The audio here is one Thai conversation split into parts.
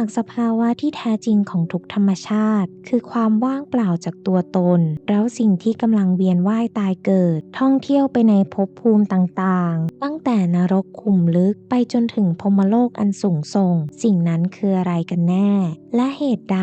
ากสภาวะที่แท้จริงของทุกธรรมชาติ คือความว่างเปล่าจากตัวตน แล้วสิ่งที่กำลังเวียนว่ายตายเกิด ท่องเที่ยวไปในภพภูมิต่างๆ ตั้งแต่นรกขุมลึกไปจนถึงพมโลกอันสูงส่ง สิ่งนั้นคืออะไรกันแน่ และเหตุใด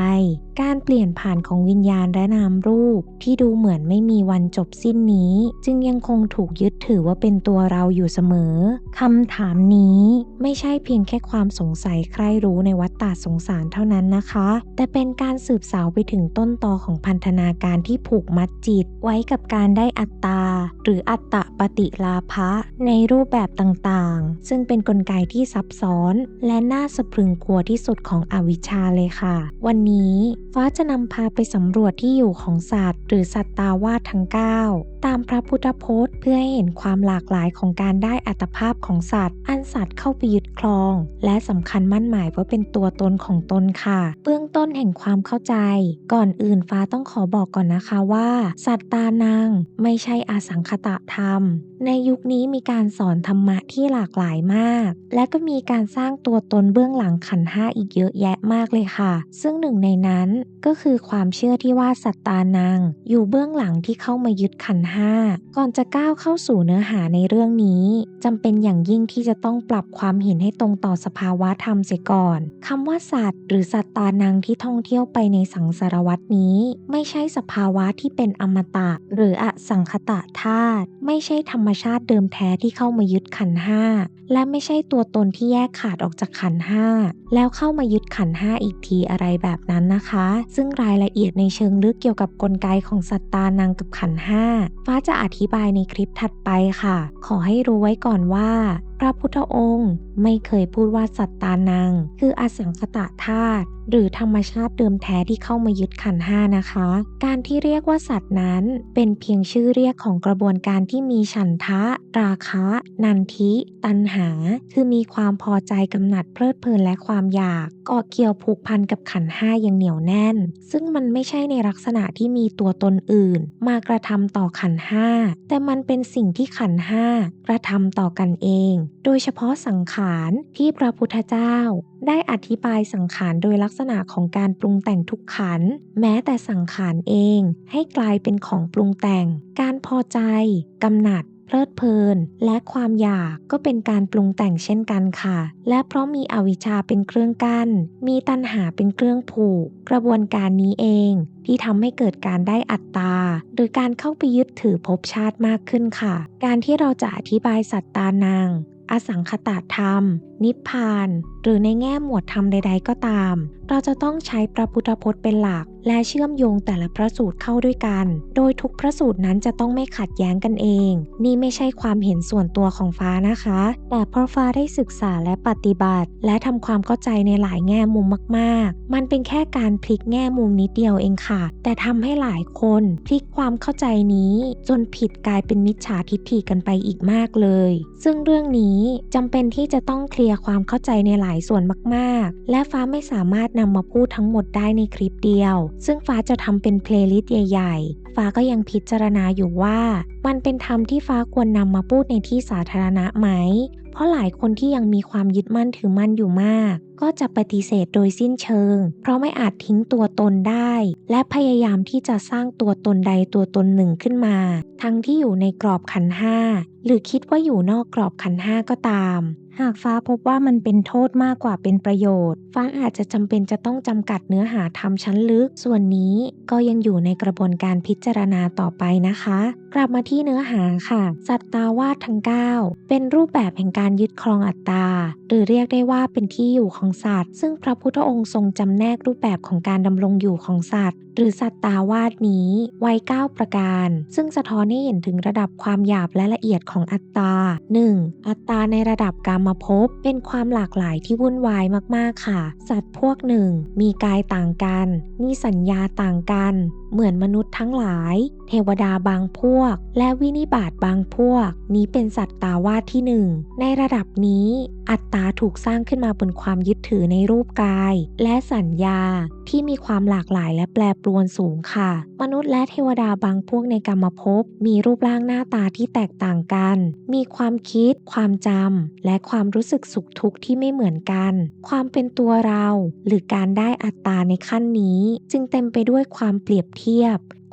การเปลี่ยนผ่านของวิญญาณและนามรูป ที่ดูเหมือนไม่มีวันจบสิ้นนี้ จึงยังคงถูกยึดถือว่าเป็นตัวเราอยู่เสมอคำถามนี้ไม่ใช่เพียงแค่ความสงสัยใครรู้ในวัฏฏะสงสารเท่านั้นนะคะ แต่เป็นการสืบสาวไปถึงต้นตอของพันธนาการที่ผูกมัดจิต ไว้กับการได้อัตตา หรืออัตตะปฏิลาภะในรูปแบบต่างๆ ซึ่งเป็นนกลไกที่ซับซ้อน และน่าสะพรึงกลัวที่สุดของอวิชชาเลยค่ะ วันนี้ ฟ้าจะนำพาไปสำรวจที่อยู่ของสัตว์ หรือสัตว์ตาวาดทั้ง 9 ตามพระพุทธพจน์ เพื่อให้เห็นความหลากหลายของการได้อัตภาพของสัตว์ อันสัตว์เข้าไปยึดครอง และสำคัญมั่นหมายว่าเป็นตัวตนของตนค่ะ เบื้องต้นแห่งความเข้าใจ ก่อนอื่นฟ้าต้องขอบอกก่อนนะคะว่า สัตตานังไม่ใช่อาสังคตะธรรม ในยุคนี้มีการสอนธรรมะที่หลากหลายมาก และก็มีการสร้างตัวตนเบื้องหลังขันห้าอีกเยอะแยะมากเลยค่ะ ซึ่งหนึ่งในนั้นก็คือความเชื่อที่ว่าสัตตานังอยู่เบื้องหลังที่เข้ามายึดขันหาก่อนจะก้าวเข้าสู่เนื้อหาในเรื่องนี้จำเป็นอย่างยิ่งที่จะต้องปรับความเห็นให้ตรงต่อสภาวะธรรมเสียก่อนคำว่าสัตว์ หรือสัตตานังที่ท่องเที่ยวไปในสังสารวัตนี้ ไม่ใช่สภาวะที่เป็นอมตะ หรืออสังคตะธาตุไม่ใช่ธรรมชาติเดิมแท้ที่เข้ามายึดขันห้าและไม่ใช่ตัวตนที่แยกขาดออกจากขันห้าแล้วเข้ามายึดขันห้าอีกทีอะไรแบบนั้นนะคะ ซึ่งรายละเอียดในเชิงลึกเกี่ยวกับกลไกของสัตตานังกับขันห้าฟ้าจะอธิบายในคลิปถัดไปค่ะ ขอให้รู้ไว้ก่อนว่าพระพุทธองค์ไม่เคยพูดว่าสัตตานัง คืออสังคตะธาตุหรือธรรมชาติเดิมแท้ที่เข้ามายึดขันห้านะคะ การที่เรียกว่าสัตว์นั้น เป็นเพียงชื่อเรียกของกระบวนการที่มีฉันทะ ราคะ นันทิ ตัณหา คือมีความพอใจกำหนัดเพลิดเพลินและความอยากเกาะเกี่ยวผูกพันกับขันห้าอย่างเหนียวแน่น ซึ่งมันไม่ใช่ในลักษณะที่มีตัวตนอื่น มากระทำต่อขันห้าแต่มันเป็นสิ่งที่ขันห้ากระทำต่อกันเองโดยเฉพาะสังขารที่พระพุทธเจ้า ได้อธิบายสังขารโดยลักษณะของการปรุงแต่งทุกขัน แม้แต่สังขารเองให้กลายเป็นของปรุงแต่ง การพอใจ กำหนัดเพลิดเพลิน และความอยากก็เป็นการปรุงแต่งเช่นกันค่ะ และเพราะมีอวิชชาเป็นเครื่องกัน้น มีตัณหาเป็นเครื่องผูก กระบวนการนี้เอง ที่ทำให้เกิดการได้อัตตา โดยการเข้าไปยึดถือภพชาติมากขึ้นค่ะ การที่เราจะอธิบายสัตตานาง อสังคตธรรมนิพพาน หรือในแง่หมวดธรรมใด ๆ ก็ตาม เราจะต้องใช้พระพุทธพจน์เป็นหลัก และเชื่อมโยงแต่ละพระสูตรเข้าด้วยกัน โดยทุกพระสูตรนั้นจะต้องไม่ขัดแย้งกันเอง นี่ไม่ใช่ความเห็นส่วนตัวของฟ้านะคะ แต่เพราะฟ้าได้ศึกษาและปฏิบัติ และทำความเข้าใจในหลายแง่มุมมากๆ มันเป็นแค่การพลิกแง่มุมนิดเดียวเองค่ะ แต่ทำให้หลายคนพลิกความเข้าใจนี้ จนผิดกลายเป็นมิจฉาทิฏฐิกันไปอีกมากเลย ซึ่งเรื่องนี้จำเป็นที่จะต้องคลียร์ความเข้าใจในหลายส่วนมากๆ และฟ้าไม่สามารถนำมาพูดทั้งหมดได้ในคลิปเดียว ซึ่งฟ้าจะทำเป็นเพลย์ลิสต์ใหญ่ ๆ ฟ้าก็ยังพิจารณาอยู่ว่า มันเป็นธรรมที่ฟ้าควรนำมาพูดในที่สาธารณะไหม เพราะหลายคนที่ยังมีความยึดมั่นถือมั่นอยู่มาก ก็จะปฏิเสธโดยสิ้นเชิง เพราะไม่อาจทิ้งตัวตนได้ และพยายามที่จะสร้างตัวตนใดตัวตนหนึ่งขึ้นมา ทั้งที่อยู่ในกรอบขันห้าหรือคิดว่าอยู่นอกกรอบขันห้าก็ตาม หากฟ้าพบว่ามันเป็นโทษมากกว่าเป็นประโยชน์ ฟ้าอาจจะจำเป็นจะต้องจำกัดเนื้อหาธรรมชั้นลึก ส่วนนี้ก็ยังอยู่ในกระบวนการพิจารณาต่อไปนะคะ กลับมาที่เนื้อหาค่ะ สัตตาวาสทั้ง 9 เป็นรูปแบบแห่งการยึดครองอัตตา หรือเรียกได้ว่าเป็นที่อยู่ของสัตว์ ซึ่งพระพุทธองค์ทรงจำแนกรูปแบบของการดำรงอยู่ของสัตว์ หรือสัตตาวาสนี้ไว้ 9 ประการ ซึ่งสะท้อนให้เห็นถึงระดับความหยาบและละเอียดของอัตตา 1. อัตตาในระดับกามภพเป็นความหลากหลายที่วุ่นวายมากๆค่ะ สัตว์พวกหนึ่งมีกายต่างกัน มีสัญญาต่างกัน เหมือนมนุษย์ทั้งหลาย เทวดาบางพวก และวินิบาตบางพวก นี้เป็นสัตตาวาสที่หนึ่งในระดับนี้อัตตาถูกสร้างขึ้นมาบนความยึดถือในรูปกาย และสัญญาที่มีความหลากหลายและแปรปรวนสูงค่ะ มนุษย์และเทวดาบางพวกในกรรมภพมีรูปร่างหน้าตาที่แตกต่างกัน มีความคิด ความจำ และความรู้สึกสุขทุกข์ที่ไม่เหมือนกัน ความเป็นตัวเรา หรือการได้อัตตาในขั้นนี้ จึงเต็มไปด้วยความเปรียบเทียบ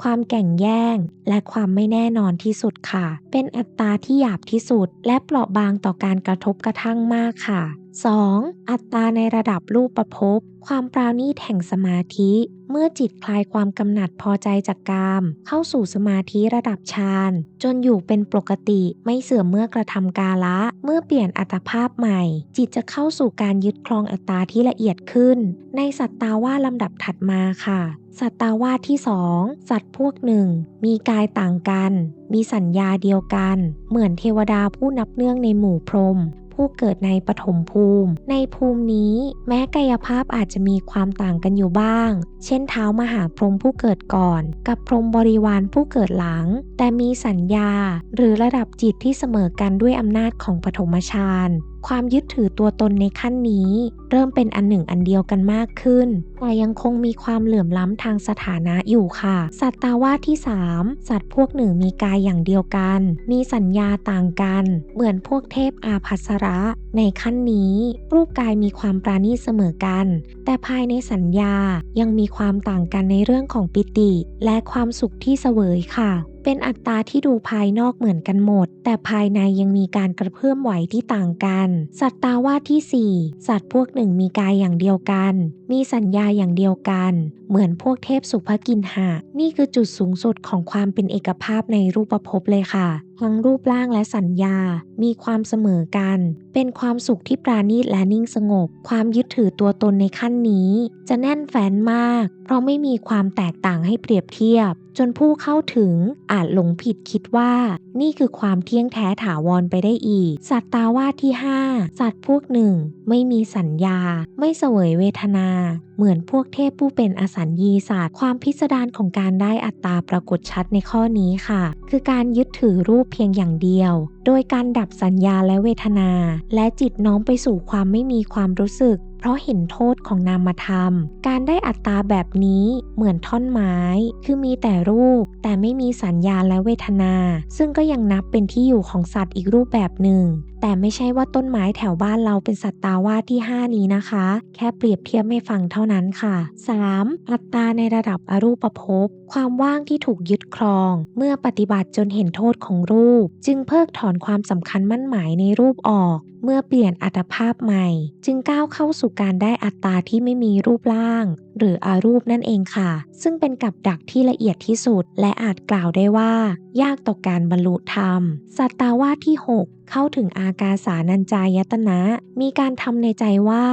ความแก่งแย่ง และความไม่แน่นอนที่สุดค่ะ เป็นอัตราที่หยาบที่สุด และเปราะบางต่อการกระทบกระทั่งมากค่ะ 2. อัตราในระดับรูปประพบ ความปราณีตแห่งสมาธิ เมื่อจิตคลายความกำหนัดพอใจจากกาม เข้าสู่สมาธิระดับฌาน จนอยู่เป็นปกติไม่เสื่อมเมื่อกระทำกาละ เมื่อเปลี่ยนอัตภาพใหม่ จิตจะเข้าสู่การยึดครองอัตตาที่ละเอียดขึ้น ในสัตตาว่าลำดับถัดมาค่ะสัตตาวาสที่สองสัตว์พวกหนึ่ง มีกายต่างกัน มีสัญญาเดียวกัน เหมือนเทวดาผู้นับเนื่องในหมู่พรหม ผู้เกิดในปฐมภูมิ ในภูมินี้แม้กายภาพอาจจะมีความต่างกันอยู่บ้าง เช่นเท้ามหาพรหมผู้เกิดก่อน กับพรหมบริวารผู้เกิดหลัง แต่มีสัญญา หรือระดับจิตที่เสมอกันด้วยอำนาจของปฐมฌาน ความยึดถือตัวตนในขั้นนี้ เริ่มเป็นอันหนึ่งอันเดียวกันมากขึ้น แต่ยังคงมีความเหลื่อมล้ำทางสถานะอยู่ค่ะ สัตตาวาสที่ 3 สัตว์พวกหนึ่งมีกายอย่างเดียวกัน มีสัญญาต่างกัน เหมือนพวกเทพอาภัสระ ในขั้นนี้ รูปกายมีความปราณีตเสมอกัน แต่ภายในสัญญายังมีความต่างกันในเรื่องของปิติ และความสุขที่เสวยค่ะ เป็นอัตราที่ดูภายนอกเหมือนกันหมด แต่ภายในยังมีการกระเพื่อมไหวที่ต่างกัน สัตตาว่าที่ 4 สัตว์พวกหนึ่งมีกายอย่างเดียวกัน มีสัญญาอย่างเดียวกัน เหมือนพวกเทพสุภกินหะนี่คือจุดสูงสุดของความเป็นเอกภาพในรูปภพเลยค่ะ ทั้งรูปร่างและสัญญา มีความเสมอกัน เป็นความสุขที่ปราณีตและนิ่งสงบ ความยึดถือตัวตนในขั้นนี้ จะแน่นแฟ้นมาก เพราะไม่มีความแตกต่างให้เปรียบเทียบ จนผู้เข้าถึงอาจหลงผิดคิดว่า นี่คือความเที่ยงแท้ถาวรไปได้อีก สัตตาวาที่ 5 สัตว์พวกหนึ่งไม่มีสัญญา ไม่เสวยเวทนาเหมือนพวกเทพผู้เป็นอสัญญีศาสตร์ ความพิสดารของการได้อัตตาปรากฏชัดในข้อนี้ค่ะ คือการยึดถือรูปเพียงอย่างเดียว โดยการดับสัญญาและเวทนา และจิตน้อมไปสู่ความไม่มีความรู้สึก เพราะเห็นโทษของนามธรรม การได้อัตตาแบบนี้เหมือนท่อนไม้ คือมีแต่รูป แต่ไม่มีสัญญาและเวทนา ซึ่งก็ยังนับเป็นที่อยู่ของสัตว์อีกรูปแบบหนึ่ง แต่ไม่ใช่ว่าต้นไม้แถวบ้านเราเป็นสัตตาวาที่ 5 นี้นะคะ แค่เปรียบเทียบไม่ฟังเท่านั้นค่ะ 3. อัตตาในระดับอรูปภพ ความว่างที่ถูกยึดครอง เมื่อปฏิบัติจนเห็นโทษของรูป จึงเพิกถอนความสำคัญมั่นหมายในรูปออก เมื่อเปลี่ยนอัตภาพใหม่ จึงก้าวเข้าสู่การได้อัตตาที่ไม่มีรูปร่าง หรืออารูปนั่นเองค่ะ ซึ่งเป็นกับดักที่ละเอียดที่สุด และอาจกล่าวได้ว่า ยากต่อการบรรลุธรรม สัตตาวาที่ 6 เข้าถึงอากาสานัญจายตนะ มีการทำในใจว่า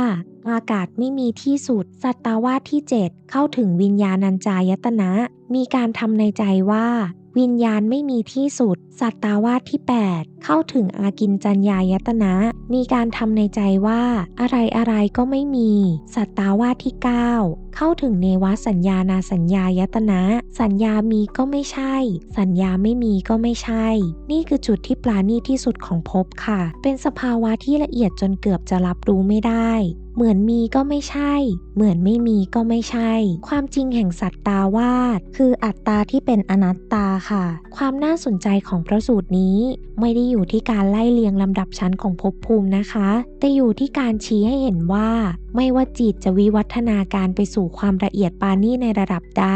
อากาศไม่มีที่สุด สัตตาวาที่ 7 เข้าถึงวิญญาณัญจายตนะ มีการทำในใจว่า วิญญาณไม่มีที่สุด สัตตาวาสที่ 8 เข้าถึงอากินจัญญายตนะ มีการทำในใจว่า อะไรอะไรก็ไม่มี สัตตาวาสที่ 9 เข้าถึงเนวสัญญานาสัญญายตนะ สัญญามีก็ไม่ใช่ สัญญาไม่มีก็ไม่ใช่ นี่คือจุดที่ปราณีที่สุดของภพค่ะ เป็นสภาวะที่ละเอียดจนเกือบจะรับรู้ไม่ได้เหมือนมีก็ไม่ใช่ เหมือนไม่มีก็ไม่ใช่ ความจริงแห่งสัตตาวาสคืออัตตาที่เป็นอนัตตาค่ะ ความน่าสนใจของพระสูตรนี้ ไม่ได้อยู่ที่การไล่เลียงลำดับชั้นของภพภูมินะคะ แต่อยู่ที่การชี้ให้เห็นว่าไม่ว่าจิตจะวิวัฒนาการไปสู่ความละเอียดปานีในระดับใด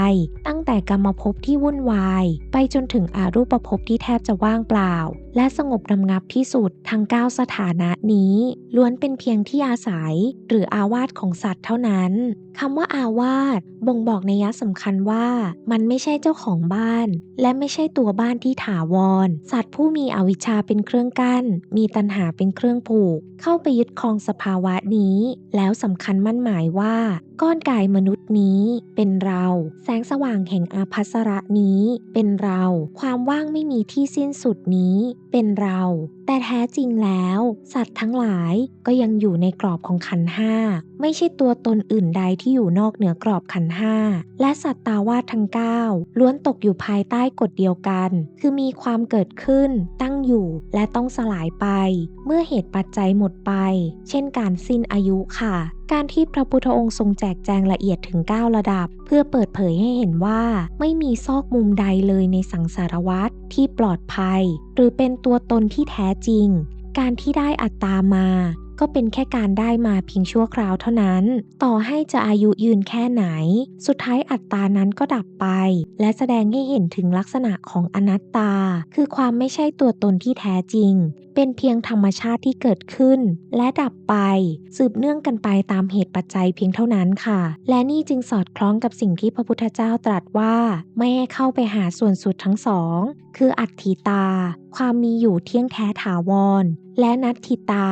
ตั้งแต่กรรมภพที่วุ่นวาย ไปจนถึงอารูปภพที่แทบจะว่างเปล่า และสงบรำงับที่สุดทั้ง 9 สถานะนี้ ล้วนเป็นเพียงที่อาศัย หรืออาวาสของสัตว์เท่านั้นคำว่าอาวาสบ่งบอกในยะสำคัญว่ามันไม่ใช่เจ้าของบ้าน และไม่ใช่ตัวบ้านที่ถาวร สัตว์ผู้มีอวิชชาเป็นเครื่องกัน้น มีตัณหาเป็นเครื่องผูก เข้าไปยึดครองสภาวะนี้ แล้วสำคัญมั่นหมายว่า ก้อนกายมนุษย์นี้เป็นเรา แสงสว่างแห่งอาภัสระนี้ เป็นเรา ความว่างไม่มีที่สิ้นสุดนี้ เป็นเราแต่แท้จริงแล้ว สัตว์ทั้งหลายก็ยังอยู่ในกรอบของขันห้าไม่ใช่ตัวตนอื่นใดที่อยู่นอกเหนือกรอบขันห้าและสัตว์ตาวาดทั้ง 9 ล้วนตกอยู่ภายใต้กฎเดียวกัน คือมีความเกิดขึ้น ตั้งอยู่และต้องสลายไป เมื่อเหตุปัจจัยหมดไป เช่นการสิ้นอายุค่ะการที่พระพุทธองค์ทรงแจกแจงละเอียดถึง 9 ระดับ เพื่อเปิดเผยให้เห็นว่า ไม่มีซอกมุมใดเลยในสังสารวัฏที่ปลอดภัย หรือเป็นตัวตนที่แท้จริง การที่ได้อัตตามา ก็เป็นแค่การได้มาเพียงชั่วคราวเท่านั้น ต่อให้จะอายุยืนแค่ไหน สุดท้ายอัตตานั้นก็ดับไป และแสดงให้เห็นถึงลักษณะของอนัตตา คือความไม่ใช่ตัวตนที่แท้จริง เป็นเพียงธรรมชาติที่เกิดขึ้น และดับไป สืบเนื่องกันไปตามเหตุปัจจัยเพียงเท่านั้นค่ะ และนี่จึงสอดคล้องกับสิ่งที่พระพุทธเจ้าตรัสว่า ไม่ให้เข้าไปหาส่วนสุดทั้งสอง คืออัตถิตา ความมีอยู่เที่ยงแท้ถาวร และนัตถิตา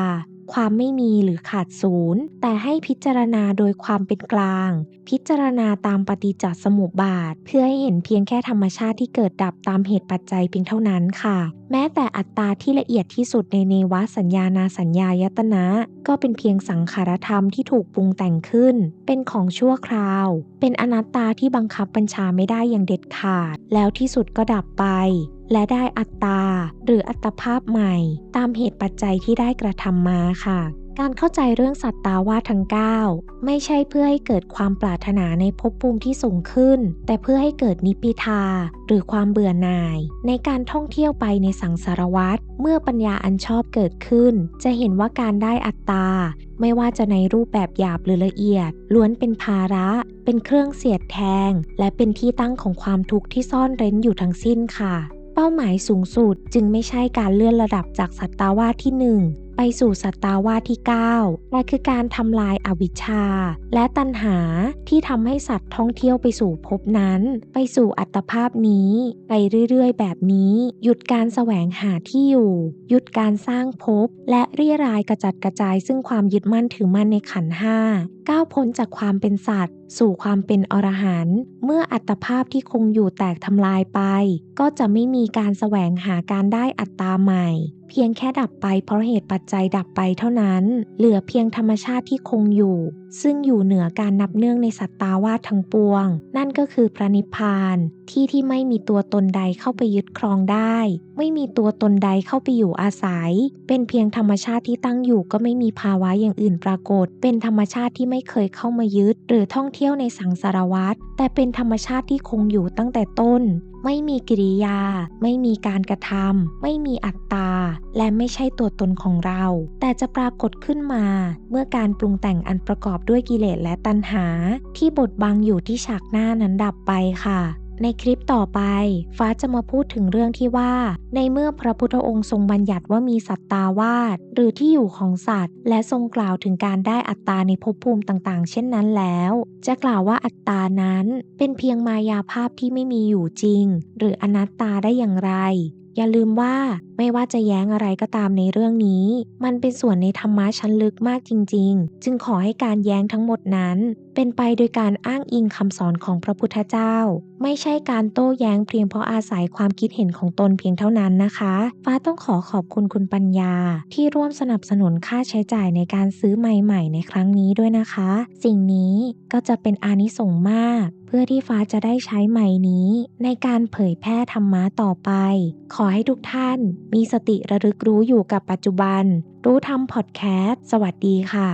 ความไม่มีหรือขาดศูนย์แต่ให้พิจารณาโดยความเป็นกลาง พิจารณาตามปฏิจจสมุปบาท เพื่อให้เห็นเพียงแค่ธรรมชาติที่เกิดดับตามเหตุปัจจัยเพียงเท่านั้นค่ะ แม้แต่อัตตาที่ละเอียดที่สุดในเนวสัญญานาสัญญายตนะ ก็เป็นเพียงสังขารธรรมที่ถูกปรุงแต่งขึ้น เป็นของชั่วคราว เป็นอนัตตาที่บังคับบัญชาไม่ได้อย่างเด็ดขาด แล้วที่สุดก็ดับไป และได้อัตตา หรืออัตภาพใหม่ ตามเหตุปัจจัยที่ได้กระทำมาค่ะ การเข้าใจเรื่องสัตตาวาทั้ง 9 ไม่ใช่เพื่อให้เกิดความปรารถนาในภพภูมิที่สูงขึ้น แต่เพื่อให้เกิดนิพิทา หรือความเบื่อหน่าย ในการท่องเที่ยวไปในสังสารวัฏเมื่อปัญญาอันชอบเกิดขึ้น จะเห็นว่าการได้อัตตาไม่ว่าจะในรูปแบบหยาบหรือละเอียด ล้วนเป็นภาระ เป็นเครื่องเสียดแทง และเป็นที่ตั้งของความทุกข์ที่ซ่อนเร้นอยู่ทั้งสิ้นค่ะ ป้าหมายสูงสุดจึงไม่ใช่การเลื่อนระดับจากสัตตาวาสที่ 1 ไปสู่สัตตาวาสที่ 9 แต่คือการทำลายอาวิชชา และตัณหาที่ทำให้สัตว์ท่องเที่ยวไปสู่ภพนั้น ไปสู่อัตภาพนี้ ไปเรื่อยๆ แบบนี้ หยุดการแสวงหาที่อยู่ หยุดการสร้างภพและเรียรายกระจัดกระจายซึ่งความยึดมั่นถือมั่นในขันห้าก้าวพ้นจากความเป็นสัตว์ สู่ความเป็นอรหันต์เมื่ออัตภาพที่คงอยู่แตกทำลายไป ก็จะไม่มีการแสวงหาการได้อัตตาใหม่ เพียงแค่ดับไปเพราะเหตุปัจจัยดับไปเท่านั้น เหลือเพียงธรรมชาติที่คงอยู่ ซึ่งอยู่เหนือการนับเนื่องในสัตตาวาสทั้งปวง นั่นก็คือพระนิพพาน ที่ที่ไม่มีตัวตนใดเข้าไปยึดครองได้ ไม่มีตัวตนใดเข้าไปอยู่อาศัย เป็นเพียงธรรมชาติที่ตั้งอยู่ก็ไม่มีภาวะอย่างอื่นปรากฏ เป็นธรรมชาติที่ไม่เคยเข้ามายึด หรือท่องเที่ยวในสังสารวัตรแต่เป็นธรรมชาติที่คงอยู่ตั้งแต่ต้น ไม่มีกิริยา ไม่มีการกระทำไม่มีอัตตา และไม่ใช่ตัวตนของเรา แต่จะปรากฏขึ้นมา เมื่อการปรุงแต่งอันประกอบด้วยกิเลสและตัณหา ที่บดบังอยู่ที่ฉากหน้านั้นดับไปค่ะ ในคลิปต่อไป ฟ้าจะมาพูดถึงเรื่องที่ว่า ในเมื่อพระพุทธองค์ทรงบัญญัติว่ามีสัตตาวาสหรือที่อยู่ของสัตว์ และทรงกล่าวถึงการได้อัตตาในภพภูมิต่างๆ เช่นนั้นแล้ว จะกล่าวว่าอัตตานั้น เป็นเพียงมายาภาพที่ไม่มีอยู่จริง หรืออนัตตาได้อย่างไร อย่าลืมว่าไม่ว่าจะแย้งอะไรก็ตามในเรื่องนี้ มันเป็นส่วนในธรรมะชั้นลึกมากจริง ๆ จึงขอให้การแย้งทั้งหมดนั้น เป็นไปโดยการอ้างอิงคำสอนของพระพุทธเจ้า ไม่ใช่การโต้แย้งเพียงเพราะอาศัยความคิดเห็นของตนเพียงเท่านั้นนะคะ ฟ้าต้องขอขอบคุณคุณปัญญา ที่ร่วมสนับสนุนค่าใช้จ่ายในการซื้อใหม่ๆในครั้งนี้ด้วยนะคะ สิ่งนี้ก็จะเป็นอานิสงส์มาก พื่อที่ฟ้าจะได้ใช้ใหม่นี้ ในการเผยแพร่ธรรมะต่อไป ขอให้ทุกท่านมีสติระลึกรู้อยู่กับปัจจุบัน รู้ทำพอดแคสต์ สวัสดีค่ะ